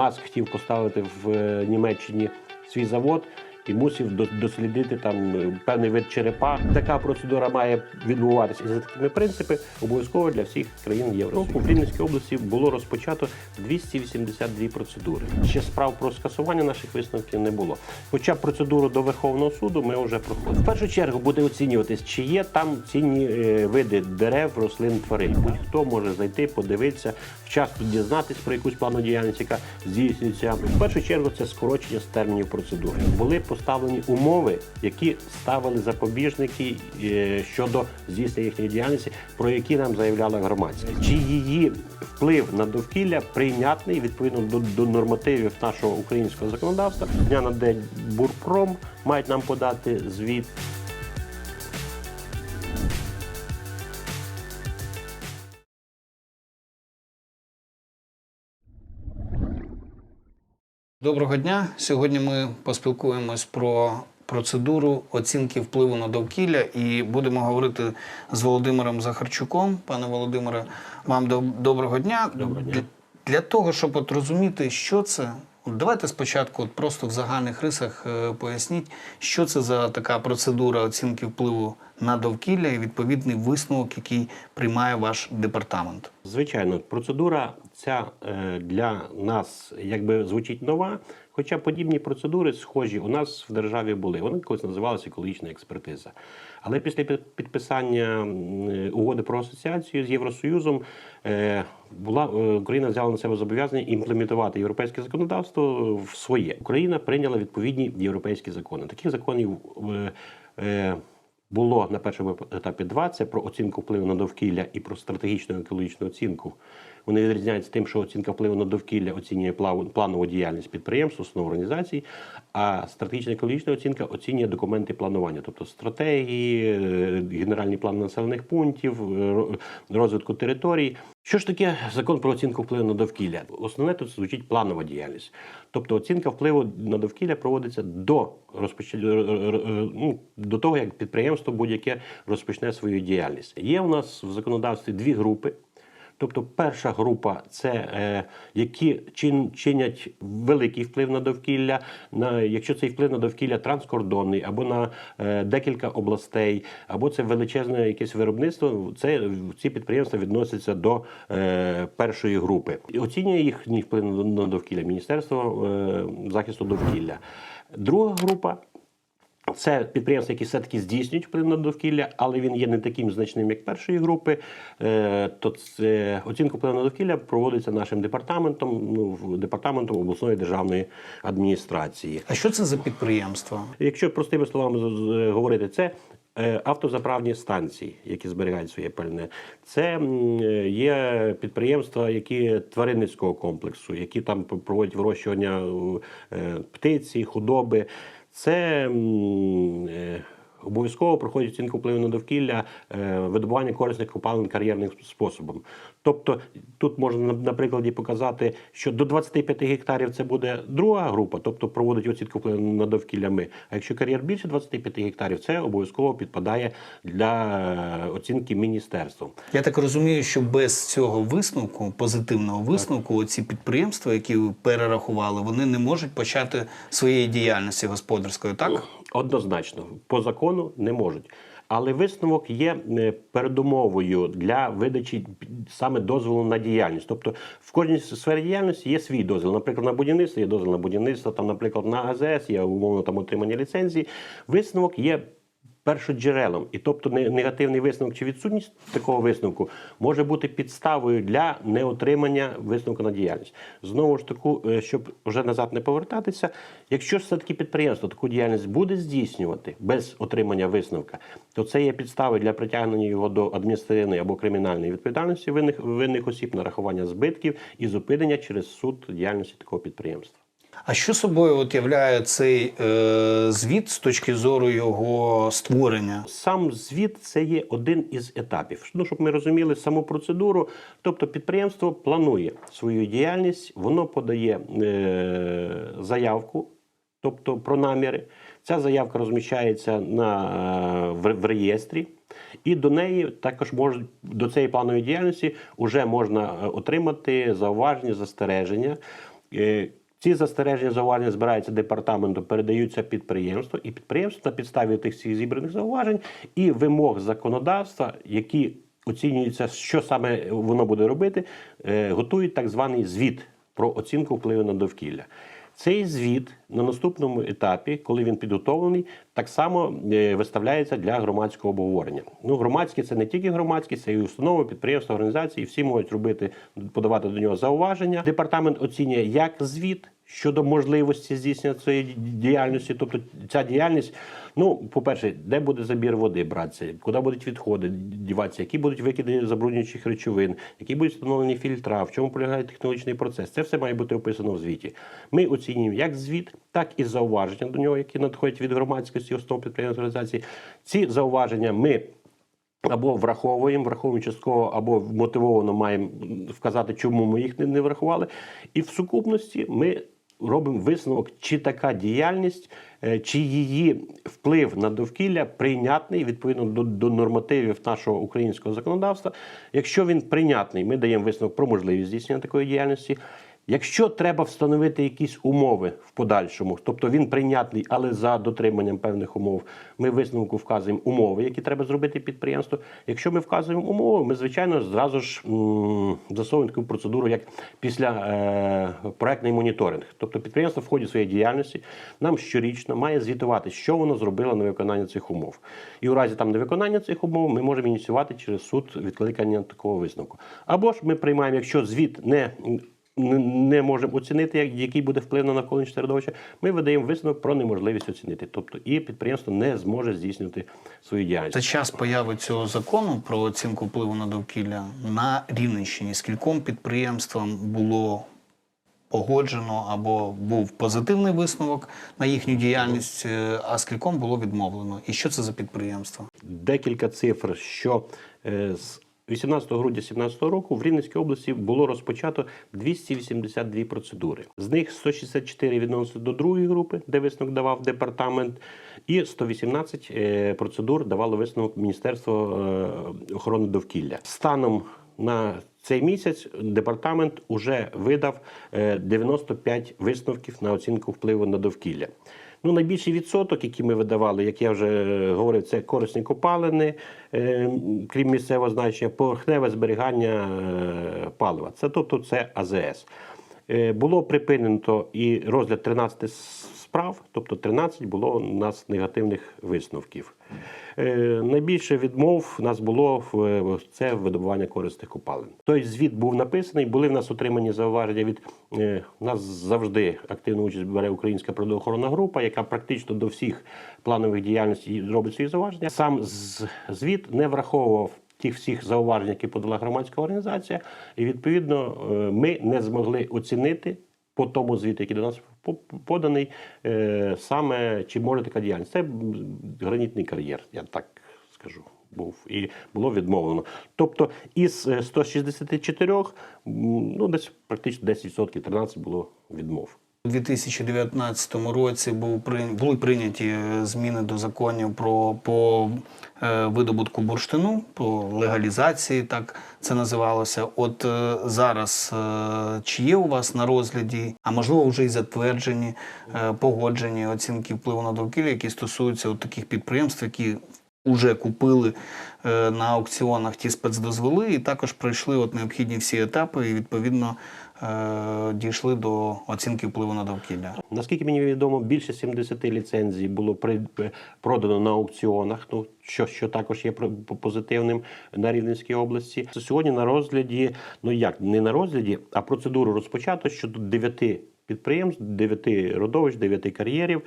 Маск хотів поставити в е, Німеччині свій завод. І мусив до- дослідити там е, певний вид черепа. Така процедура має відбуватися. І за такими принципами обов'язково для всіх країн Євросоюзу. В Рівненській області було розпочато 282 процедури. Ще справ про скасування наших висновків не було. Хоча процедуру до Верховного суду ми вже проходили. В першу чергу буде оцінюватись, чи є там цінні е, види дерев, рослин, тварин. Будь-хто може зайти, подивитися, вчасно дізнатись про якусь плану діяльність, яка здійснюється. В першу чергу це скорочення з термінів процедури. Були поставлені умови, які ставили запобіжники е, щодо здійснення їхньої діяльності, про які нам заявляла громадськість. Чи її вплив на довкілля прийнятний відповідно до, до нормативів нашого українського законодавства. Дня на день бурпром мають нам подати звіт. Доброго дня. Сьогодні ми поспілкуємось про процедуру оцінки впливу на довкілля і будемо говорити з Володимиром Захарчуком. Пане Володимире, вам доб- доброго дня. Доброго дня. Для, того, щоб от розуміти, що це, давайте спочатку от просто в загальних рисах е, поясніть, що це за така процедура оцінки впливу на довкілля і відповідний висновок, який приймає ваш департамент. Звичайно, процедура ця е, для нас якби звучить нова. Хоча подібні процедури схожі у нас в державі були. Вони колись називалися екологічна експертиза. Але після підписання е, угоди про асоціацію з Євросоюзом е, була е, Україна взяла на себе зобов'язання імплементувати європейське законодавство в своє. Україна прийняла відповідні європейські закони. Таких законів було на першому етапі два: це про оцінку впливу на довкілля і про стратегічну екологічну оцінку. Вони відрізняються тим, що оцінка впливу на довкілля оцінює планову діяльність підприємств, установ організацій, а стратегічна екологічна оцінка оцінює документи планування, тобто стратегії, е, генеральні плани населених пунктів, е, розвитку територій. Що ж таке закон про оцінку впливу на довкілля? Основне тут звучить планова діяльність. Тобто оцінка впливу на довкілля проводиться до розпоч... ну, до того, як підприємство будь-яке розпочне свою діяльність. Є у нас в законодавстві дві групи. Тобто, перша група це е, які чин, чинять великий вплив на довкілля, на якщо цей вплив на довкілля транскордонний або на е, декілька областей, або це величезне якесь виробництво. Це ці підприємства відносяться до е, першої групи. Оцінює їхній вплив на довкілля Міністерство е, захисту довкілля. Друга група це підприємства, які все-таки здійснюють вплив на довкілля, але він є не таким значним, як першої групи. Е, То це оцінка впливу на довкілля проводиться нашим департаментом, ну департаментом обласної державної адміністрації. А що це за підприємство? Якщо простими словами з- говорити, це е, автозаправні станції, які зберігають своє пальне. Це е, є підприємства, які тваринницького комплексу, які там проводять вирощування е, птиці, худоби. Це е, обов'язково проходять оцінку впливу на довкілля е, видобування корисних копалин кар'єрним способом. Тобто тут можна на, прикладі показати, що до 25 гектарів це буде друга група, тобто проводить оцінку впливу на довкілля ми. А якщо кар'єр більше 25 гектарів, це обов'язково підпадає для е, оцінки міністерством. Я так розумію, що без цього висновку, позитивного висновку, ці підприємства, які ви перерахували, вони не можуть почати своєї діяльності господарської, так? Однозначно, по закону не можуть. Але висновок є е, передумовою для видачі саме дозволу на діяльність. Тобто в кожній сфері діяльності є свій дозвіл. Наприклад, на будівництво є дозвіл на будівництво, там, наприклад, на АЗС є умовно там отримання ліцензії. Висновок є першоджерелом. І тобто не- негативний висновок чи відсутність такого висновку може бути підставою для неотримання висновку на діяльність. Знову ж таку, е, щоб вже назад не повертатися, якщо ж все-таки підприємство таку діяльність буде здійснювати без отримання висновка, то це є підставою для притягнення його до адміністративної або кримінальної відповідальності винних, винних осіб, нарахування збитків і зупинення через суд діяльності такого підприємства. А що собою от являє цей е, звіт з точки зору його створення? Сам звіт це є один із етапів. Ну, щоб ми розуміли саму процедуру. Тобто підприємство планує свою діяльність, воно подає е, заявку, тобто про наміри. Ця заявка розміщається на, е, в, в реєстрі, і до неї також можуть до цієї планової діяльності вже можна е, отримати зауваження, застереження. Ці застереження зауваження збираються департаментом, передаються підприємству, і підприємство на підставі тих всіх зібраних зауважень і вимог законодавства, які оцінюються, що саме воно буде робити, е, готують так званий звіт про оцінку впливу на довкілля. Цей звіт на наступному етапі, коли він підготовлений, так само е, виставляється для громадського обговорення. Ну, громадські це не тільки громадські, це і установи, підприємства, організації. Всі можуть робити, подавати до нього зауваження. Департамент оцінює як звіт щодо можливості здійснення цієї діяльності. Тобто ця діяльність, ну, по-перше, де буде забір води братися, куди будуть відходи діватися, які будуть викиди забруднюючих речовин, які будуть встановлені фільтра, в чому полягає технологічний процес. Це все має бути описано в звіті. Ми оцінюємо як звіт, так і зауваження до нього, які надходять від громадськості, основ підприємств організацій. Ці зауваження ми. Або враховуємо, враховуємо частково, або мотивовано маємо вказати, чому ми їх не врахували. І в сукупності ми робимо висновок, чи така діяльність, е, чи її вплив на довкілля прийнятний відповідно до, до нормативів нашого українського законодавства. Якщо він прийнятний, ми даємо висновок про можливість здійснення такої діяльності. Якщо треба встановити якісь умови в подальшому, тобто він прийнятний, але за дотриманням певних умов, ми висновку вказуємо умови, які треба зробити підприємство. Якщо ми вказуємо умови, ми звичайно зразу ж засовуємо таку процедуру, як після е, проектний моніторинг. Тобто підприємство в ході своєї діяльності нам щорічно має звітувати, що воно зробило на виконання цих умов. І у разі там невиконання цих умов ми можемо ініціювати через суд відкликання такого висновку. Або ж ми приймаємо, якщо звіт не не- можемо оцінити, який буде вплив на навколишнє середовище, ми видаємо висновок про неможливість оцінити. Тобто і підприємство не зможе здійснювати свою діяльність. За час появи цього закону про оцінку впливу на довкілля на Рівненщині скільком підприємствам було погоджено або був позитивний висновок на їхню діяльність, е, а скільком було відмовлено. І що це за підприємство? Декілька цифр, що е, з 18 грудня 2017 року в Рівненській області було розпочато 282 процедури. З них 164 відносяться до другої групи, де висновок давав департамент, і 118 е, процедур давало висновок Міністерство е, охорони довкілля. Станом на цей місяць департамент уже видав е, 95 висновків на оцінку впливу на довкілля. Ну, найбільший відсоток, який ми видавали, як я вже е, говорив, це корисні копалини, е, крім місцевого значення, поверхневе зберігання е, палива. Це тобто це АЗС. Було припинено і розгляд 13 справ, тобто 13 було у нас негативних висновків. Е, Найбільше відмов у нас було в це видобування корисних копалин. Той звіт був написаний, були в нас отримані зауваження від е, нас завжди активну участь бере українська природоохоронна група, яка практично до всіх планових діяльностей робить свої зауваження. Сам звіт не враховував тих всіх зауважень, які подала громадська організація, і відповідно е, ми не змогли оцінити по тому звіту, який до нас по- поданий, е, саме чи може така діяльність. Це гранітний кар'єр, я так скажу. Був і було відмовлено. Тобто із е, 164, ну десь практично 10%, 13% було відмов. У 2019 році був були прийняті е, зміни до законів про по е, видобутку бурштину, по легалізації, так це називалося. От е, зараз чи є у вас на розгляді, а можливо вже і затверджені, погоджені оцінки впливу на довкілля, які стосуються от таких підприємств, які вже купили на аукціонах ті спецдозволи, і також пройшли от необхідні всі етапи, і відповідно дійшли до оцінки впливу на довкілля. Наскільки мені відомо, більше 70 ліцензій було при, продано на аукціонах, ну що, що також є позитивним на Рівненській області. Сьогодні на розгляді, ну як не на розгляді, а процедуру розпочато щодо 9 підприємств, 9 родовищ, 9 кар'єрів.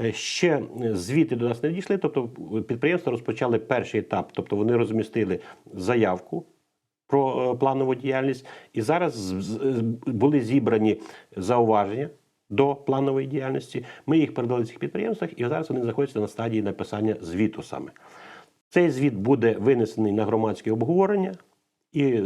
Е, Ще звіти до нас не дійшли, тобто підприємства розпочали перший етап, тобто вони розмістили заявку про е, планову діяльність. І зараз з- були зібрані зауваження до планової діяльності. Ми їх передали в цих підприємствах, і зараз вони знаходяться на стадії написання звіту саме. Цей звіт буде винесений на громадське обговорення, і е,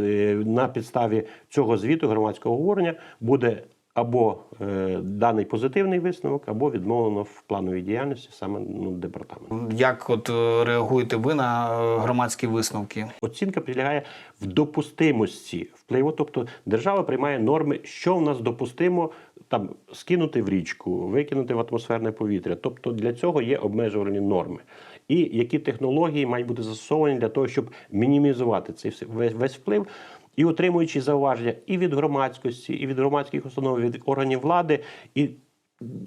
на підставі цього звіту громадського обговорення буде або е, даний позитивний висновок, або відмовлено в плановій діяльності саме ну, департамент. Як от е, реагуєте ви на е, громадські висновки? Оцінка підлягає в допустимості впливу. Тобто держава приймає норми, що в нас допустимо там скинути в річку, викинути в атмосферне повітря. Тобто для цього є обмежувальні норми. І які технології мають бути застосовані для того, щоб мінімізувати цей весь, весь вплив. І отримуючи зауваження і від громадськості, і від громадських установ, і від органів влади, і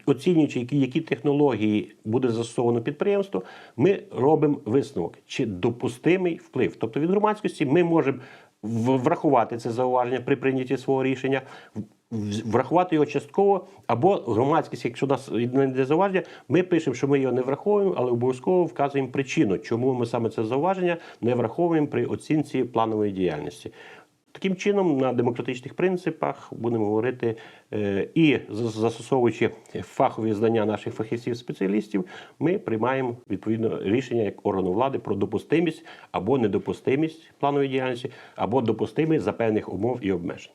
оцінюючи, які, які технології буде застосовано підприємство, ми робимо висновок, чи допустимий вплив. Тобто від громадськості ми можемо врахувати це зауваження при прийнятті свого рішення, врахувати його частково, або громадськість, якщо нас не зауваження, ми пишемо, що ми його не враховуємо, але обов'язково вказуємо причину, чому ми саме це зауваження не враховуємо при оцінці планової діяльності. Таким чином, на демократичних принципах будемо говорити е, і застосовуючи фахові знання наших фахівців-спеціалістів, ми приймаємо відповідно рішення як органу влади про допустимість або недопустимість планової діяльності, або допустимість за певних умов і обмежень.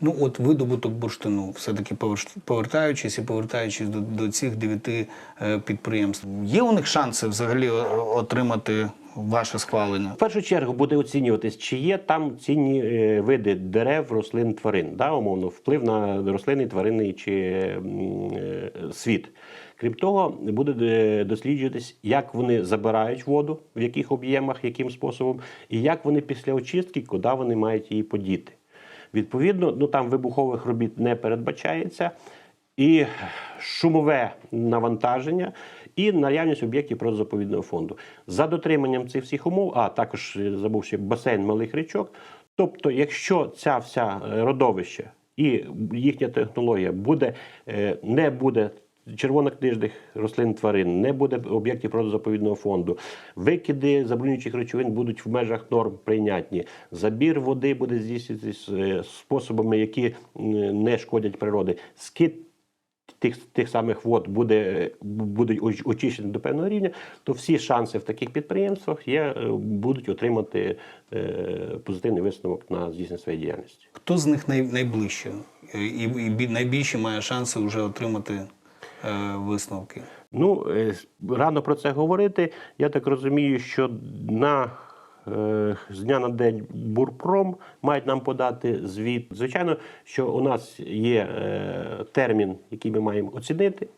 Ну от видобуток бурштину, все-таки поверш- повертаючись і повертаючись до, до цих дев'яти е, підприємств. Є у них шанси взагалі отримати ваше схвалення? В першу чергу буде оцінюватись, чи є там цінні е, види дерев, рослин, тварин, да, умовно, вплив на рослинний, тваринний чи е, світ. Крім того, буде е, досліджуватись, як вони забирають воду, в яких об'ємах, яким способом, і як вони після очистки, куди вони мають її подіти. Відповідно, ну там вибухових робіт не передбачається. І шумове навантаження, і наявність об'єктів природозаповідного фонду. За дотриманням цих всіх умов, а також забув забувши басейн малих річок. Тобто, якщо ця вся е, родовище і їхня технологія буде, е, не буде червонокнижних рослин тварин, не буде об'єктів природозаповідного фонду, викиди забруднюючих речовин будуть в межах норм прийнятні. Забір води буде здійснюватись е, способами, які не шкодять природі. Скид тих, тих самих вод буде, будуть очищені до певного рівня, то всі шанси в таких підприємствах є, е, будуть отримати е, позитивний висновок на здійснення своєї діяльності. Хто з них най, найближче і, і найбільше має шанси вже отримати висновки? Ну, е, рано про це говорити. Я так розумію, що на е, з дня на день Бурпром мають нам подати звіт. Звичайно, що у нас є е, термін, який ми маємо оцінити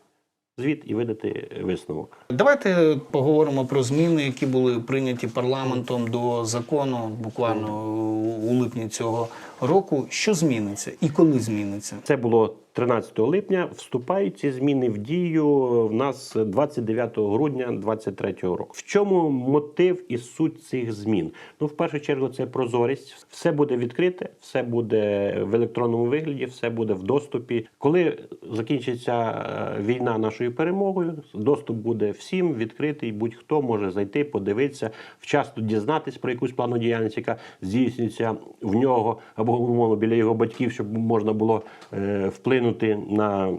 звіт і видати висновок. Давайте поговоримо про зміни, які були прийняті парламентом до закону буквально у липні цього року. Що зміниться і коли зміниться? Це було 13 липня. Вступають ці зміни в дію в нас 29 грудня 2023 року. В чому мотив і суть цих змін? Ну, в першу чергу, це прозорість. Все буде відкрите, все буде в електронному вигляді, все буде в доступі. Коли закінчиться е, війна нашою перемогою, доступ буде всім відкритий. Будь-хто може зайти, подивитися, вчасно дізнатись про якусь плану діяльність, яка здійснюється в нього або умовно біля його батьків, щоб можна було е, вплинути на,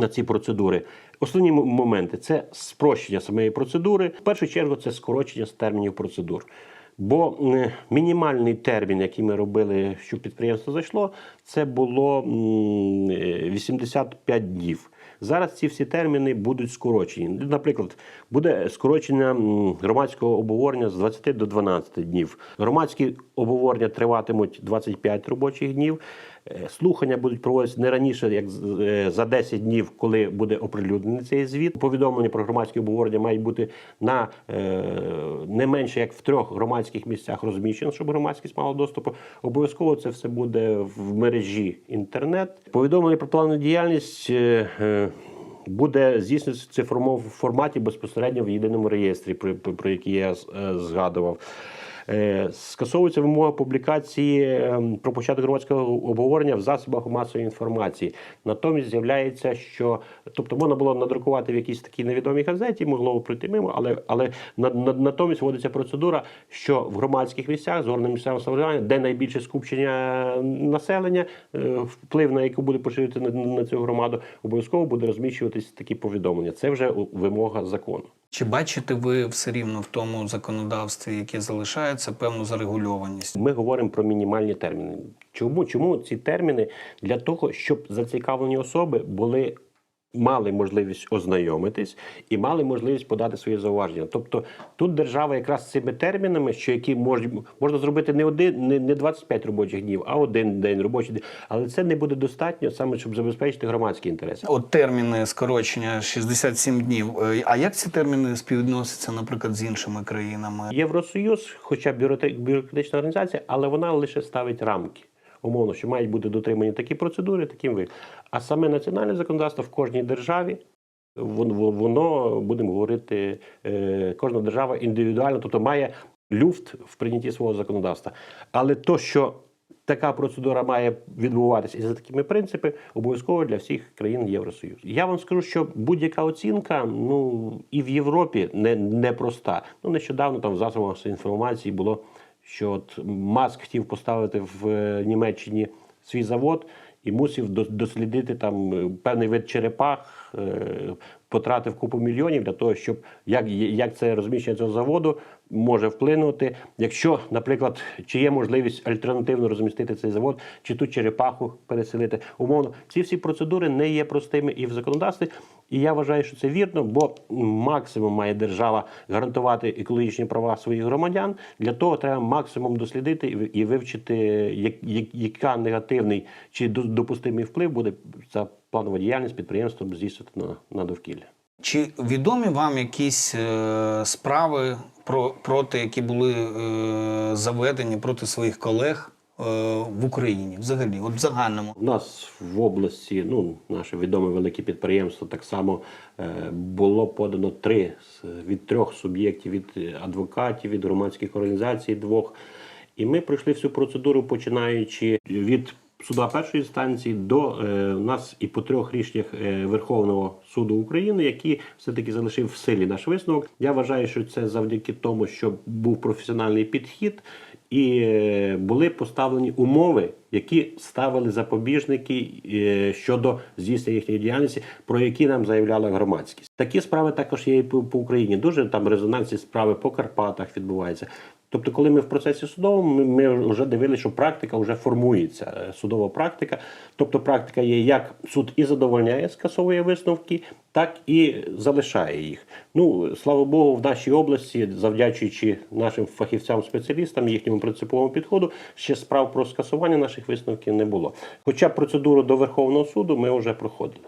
на ці процедури. Основні моменти це спрощення самої процедури. В першу чергу це скорочення з термінів процедур. Бо мінімальний термін, який ми робили, щоб підприємство зайшло, це було м, е, 85 днів. Зараз ці всі терміни будуть скорочені. Наприклад, буде скорочення громадського обговорення з 20 до 12 днів. Громадські обговорення триватимуть 25 робочих днів. Е, Слухання будуть проводитися не раніше, як е, за 10 днів, коли буде оприлюднений цей звіт. Повідомлення про громадські обговорення мають бути на е, не менше як в трьох громадських місцях розміщено, щоб громадськість мала доступ. Обов'язково це все буде в мережі інтернет. Повідомлення про планову діяльність. Буде здійснюватися в форматі безпосередньо в єдиному реєстрі, про про який я е, згадував. Е, Скасовується вимога публікації е, про початок громадського обговорення в засобах масової інформації. Натомість з'являється, що тобто можна було надрукувати в якійсь такій невідомій газеті, могло пройти мимо, але, але на, на, натомість вводиться процедура, що в громадських місцях з органами місцевого самоврядування, де найбільше скупчення населення, е, вплив на яку буде поширювати на, на цю громаду, обов'язково буде розміщуватись такі повідомлення. Це вже вимога закону. Чи бачите ви все рівно в тому законодавстві, яке залишається, певну зарегульованість? Ми говоримо про мінімальні терміни. Чому? Чому ці терміни? Для того, щоб зацікавлені особи були. Мали можливість ознайомитись і мали можливість подати свої зауваження. Тобто тут держава якраз цими термінами, що які можуть можна зробити не один, не, не 25 робочих днів, а один день робочий день. Але це не буде достатньо саме, щоб забезпечити громадські інтереси. От терміни скорочення 67 днів. Е, А як ці терміни співвідносяться, наприклад, з іншими країнами? Євросоюз, хоча бюрократична організація, але вона лише ставить рамки. Умовно, що мають бути дотримані такі процедури, таким ви. А саме національне законодавство в кожній державі. вон- вон- Воно, будемо говорити, е, кожна держава індивідуально, тобто має люфт в прийнятті свого законодавства. Але то, що така процедура має відбуватися і за такими принципами, обов'язково для всіх країн Євросоюзу. Я вам скажу, що будь-яка оцінка, ну і в Європі не, не проста. Ну нещодавно там в засобах інформації було, що от Маск хотів поставити в е, Німеччині свій завод і мусив дос- дослідити там е, певний вид черепах, е, потратив купу мільйонів для того, щоб як, як це розміщення цього заводу може вплинути. Якщо, наприклад, чи є можливість альтернативно розмістити цей завод, чи ту черепаху переселити, умовно, ці всі процедури не є простими і в законодавстві. І я вважаю, що це вірно, бо максимум має держава гарантувати екологічні права своїх громадян. Для того треба максимум дослідити і вивчити, як, як, яка негативний чи до- допустимий вплив буде ця планова діяльність підприємством здійснювати на, на довкілля. Чи відомі вам якісь е, справи про, проти, які були е, заведені проти своїх колег е, в Україні? Взагалі, от в загальному? У нас в області, ну, наше відоме велике підприємство, так само е, було подано три від трьох суб'єктів, від адвокатів, від громадських організацій двох. І ми пройшли всю процедуру, починаючи від суда першої інстанції до е, нас і по трьох рішеннях е, Верховного суду України, які все-таки залишив в силі наш висновок. Я вважаю, що це завдяки тому, що був професіональний підхід, і е, були поставлені умови, які ставили запобіжники е, щодо здійснення їхньої діяльності, про які нам заявляла громадськість. Такі справи також є і по Україні. Дуже там резонансні справи по Карпатах відбуваються. Тобто, коли ми в процесі судовому, ми, вже дивилися, що практика вже формується, е, судова практика. Тобто, практика є, як суд і задовольняє, скасовує висновки, так і залишає їх. Ну, слава Богу, в нашій області, завдячуючи нашим фахівцям-спеціалістам, їхньому принциповому підходу, ще справ про скасування наших висновків не було. Хоча процедуру до Верховного суду ми вже проходили.